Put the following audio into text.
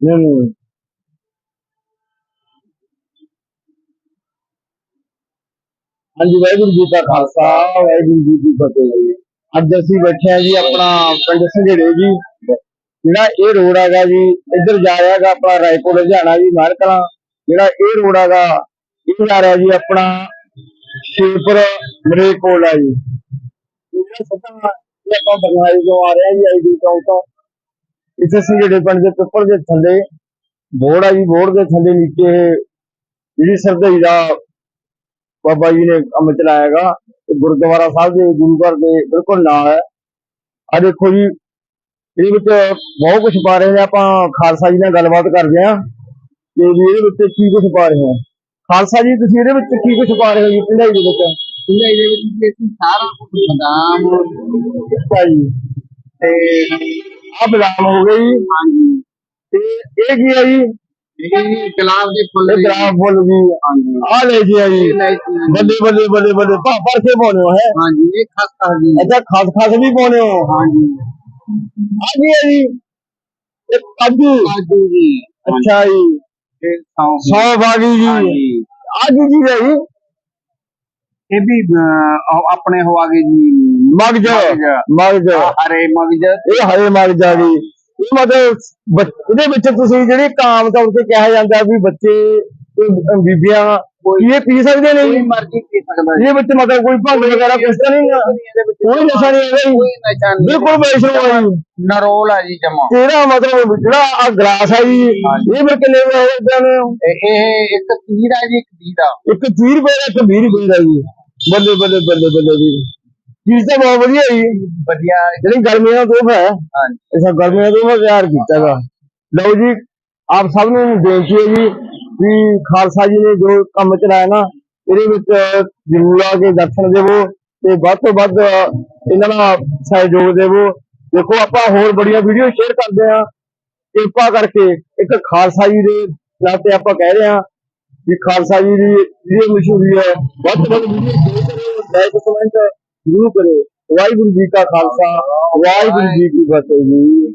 ਨਹੀਂ ਹਾਂਜੀ, ਵਾਹਿਗੁਰੂ ਜੀ ਕਾ ਖਾਲਸਾ, ਵਾਹਿਗੁਰੂ ਜੀ ਕੀ ਫਤਿਹ ਜੀ। ਅੱਜ ਅਸੀਂ ਬੈਠੇ ਆ ਜੀ ਆਪਣਾ ਪਿੰਡ ਸੰਘੇੜੇ ਜੀ। ਜਿਹੜਾ ਇਹ ਰੋਡ ਹੈਗਾ ਜੀ, ਇੱਧਰ ਜਾ ਰਿਹਾ ਹੈਗਾ ਆਪਣਾ ਰਾਏਪੁਰ, ਲੁਧਿਆਣਾ ਜੀ ਮਾਰਕਲਾ ਜਿਹੜਾ ਇਹ ਰੋਡ ਹੈਗਾ, ਇਹ ਜਾ ਰਿਹਾ ਜੀ ਆਪਣਾ ਸ਼ੇਪੁਰ ਮਰੇਕੋਲ ਆ ਜੀ। ਇਹ ਜਿਹੜਾ ਇਹ ਆਪਾਂ ਬਰਨਾਲੇ ਤੋਂ ਆ ਰਿਹਾ ਜੀ ਆਈਡੀ ਚੌਂਕ ਤੋਂ ਇੱਥੇ ਸੰਘੇੜੇ ਪਿੰਡ ਦੇ ਪਿੱਪਲ ਦੇ ਥੱਲੇ ਬੋਰਡ ਆ ਜੀ ਬੋਰਡ ਦੇ ਥੱਲੇ ਨੀਚੇ ਜਿਹੜੀ ਸਰਦਈ ਦਾ ਬਾਬਾ ਜੀ ਨੇ ਕੰਮ ਚਲਾਇਆ ਗੁਰਦੁਆਰਾ ਸਾਹਿਬ ਦੇ ਗੁਰੂ ਘਰ ਦੇ ਬਿਲਕੁਲ ਨਾਲ ਹੈ ਆ ਦੇਖੋ ਜੀ ਇਹਦੇ ਵਿੱਚ ਬਹੁਤ ਕੁਝ ਪਾ ਰਹੇ ਨੇ ਆਪਾਂ ਖਾਲਸਾ ਜੀ ਨਾਲ ਗੱਲਬਾਤ ਕਰਦੇ ਹਾਂ ਤੇ ਵੀ ਇਹਦੇ ਵਿੱਚ ਕੀ ਕੁਝ ਪਾ ਰਹੇ ਹੋ? ਖਾਲਸਾ ਜੀ ਤੁਸੀਂ ਇਹਦੇ ਵਿੱਚ ਕੀ ਕੁਝ ਪਾ ਰਹੇ ਹੋ ਜੀ ਪਿੰਡਾਈ ਦੇ ਵਿੱਚ ਇਹਦੇ ਵਿੱਚ ਵੀ ਅਸੀਂ ਸਾਰਾ ਕੁਝ ਬਦਾਮ ਅੱਛਾ ਜੀ ਤੇ ਆ ਬਦਾਮ ਹੋ ਗਏ ਜੀ ਹਾਂਜੀ ਤੇ ਇਹ ਕੀ ਹੈ ਜੀ ਇਹ ਗੁਲਾਬ ਦੇ ਫੁੱਲ ਇਹ ਗ੍ਰਾਮ ਫੁੱਲ ਜੀ ਹਾਂਜੀ ਆ ਲੈ ਜੀ ਆ ਜੀ ਇਹ ਇਲਾਇਚੀਆਂ ਜੀ। ਬੱਲੇ ਬੱਲੇ ਬੱਲੇ ਬੱਲੇ ਭਾ ਭਰ ਕੇ ਪਾਉਣੇ ਹੋ ਹੈ ਹਾਂਜੀ ਇਹ ਖਸਤਾ ਜੀ ਅੱਛਾ ਖਾਸ ਖਾਸ ਵੀ ਪਾਉਣੇ ਹੋ ਹਾਂਜੀ ਆ ਕੀ ਹੈ ਜੀ ਇਹ ਕਾਜੂ ਕਾਜੂ ਜੀ ਅੱਛਾ ਜੀ ਇਹ ਸੌਂਫ ਸੌ ਬਾਗੀ ਜੀ ਹਾਂਜੀ ਆ ਕੀ ਜੀ ਹੈ ਜੀ ਇਹ ਵੀ ਅਹ, ਉਹ ਆਪਣੇ ਹੋ ਆਗੇ ਜੀ। ਮਗਜ ਮਗਜ। ਹਰੇ ਮਗਜ ਇਹ ਹਰੇ ਮਗਜ ਆ ਜੀ। ਇਹ ਮਤਲਬ ਬੱਚ- ਇਹਦੇ ਵਿੱਚ ਤੁਸੀਂ ਜਿਹੜੀ ਕਾਮ ਤੌਰ ਤੇ ਕਿਹਾ ਜਾਂਦਾ ਵੀ ਬੱਚੇ ਤੇ ਬੀਬੀਆਂ ਇਹ ਪੀ ਸਕਦੇ ਨੇ ਕੋਈ ਜੀ ਮਰਜ਼ੀ ਪੀ ਸਕਦਾ ਜੀ। ਇਹ ਵਿੱਚ ਮਤਲਬ ਕੋਈ ਭੰਗ ਵਗੈਰਾ ਤਾਂ ਨਹੀਂ ਇਹਦੇ ਵਿੱਚ ਕੋਈ ਨਸ਼ਾ ਨਹੀਂ ਹੈਗਾ ਜੀ। ਕੋਈ ਨਸ਼ਾ ਨਹੀਂ ਬਿਲਕੁਲ ਬੇਸ਼ਰਮ ਹੈ ਜੀ। ਨਰੋਲ ਆ ਜੀ ਜਮਾ। ਤੇਰਾ ਮਤਲਬ ਜਿਹੜਾ ਆ ਗਲਾਸ ਹੈ ਜੀ ਹਾਂਜੀ। ਇਹ ਫਿਰ ਕਿੰਨੇ ਦਾ ਹੈ ਇਹ ਇੱਕ ਤੀਰ ਆ ਜੀ ਇੱਕ ਤੀਰ ਆ। ਇੱਕ 30 ਰੁਪਏ ਦਾ ਇੱਕ 20 ਰੁਪਏ ਦਾ ਜੀ। ਬੱਲੇ ਬੱਲੇ ਬੱਲੇ ਬੱਲੇ ਜੀ ਚੀਜ਼ ਤਾਂ ਬਹੁਤ ਵਧੀਆ ਜੀ। ਵਧੀਆ। ਜਿਹੜੀ ਗਰਮੀਆਂ ਦਾ ਤੋਹਫਾ ਹੈ ਹਾਂਜੀ। ਇਸ ਗਰਮੀਆਂ ਦਾ ਤੋਹਫਾ ਤਿਆਰ ਕੀਤਾ ਹੈਗਾ ਲਓ ਜੀ ਆਪ ਸਭ ਨੂੰ ਬੇਨਤੀ ਹੈ ਜੀ ਵੀ ਖਾਲਸਾ ਜੀ ਨੇ ਜੋ ਕੰਮ ਚਲਾਇਆ ਨਾ ਇਹਦੇ ਵਿੱਚ ਜ਼ਰੂਰ ਆ ਕੇ ਦਰਸ਼ਨ ਦੇਵੋ ਤੇ ਵੱਧ ਤੋਂ ਵੱਧ ਇਹਨਾਂ ਦਾ ਸਹਿਯੋਗ ਦੇਵੋ। ਦੇਖੋ ਆਪਾਂ ਹੋਰ ਬੜੀਆਂ ਵੀਡੀਓ ਸ਼ੇਅਰ ਕਰਦੇ ਆ ਕਿਰਪਾ ਕਰਕੇ ਇੱਕ ਖਾਲਸਾ ਜੀ ਦੇ ਨਾਤੇ ਆਪਾਂ ਕਹਿ ਰਹੇ ਆ ਵੀ ਖਾਲਸਾ ਜੀ ਦੀ ਵੀਡੀਓ ਮਸ਼ਹੂਰੀ ਹੈ, ਵੱਧ ਤੋਂ ਵੱਧ ਵੀਡੀਓ ਸ਼ੇਅਰ ਕਰੋ ਲਾਈਕ ਕਮੈਂਟ ਜ਼ਰੂਰ ਕਰੋ ਵਾਹਿਗੁਰੂ ਜੀ ਕਾ ਖਾਲਸਾ, ਵਾਹਿਗੁਰੂ ਜੀ ਕੀ ਫਤਿਹ ਜੀ।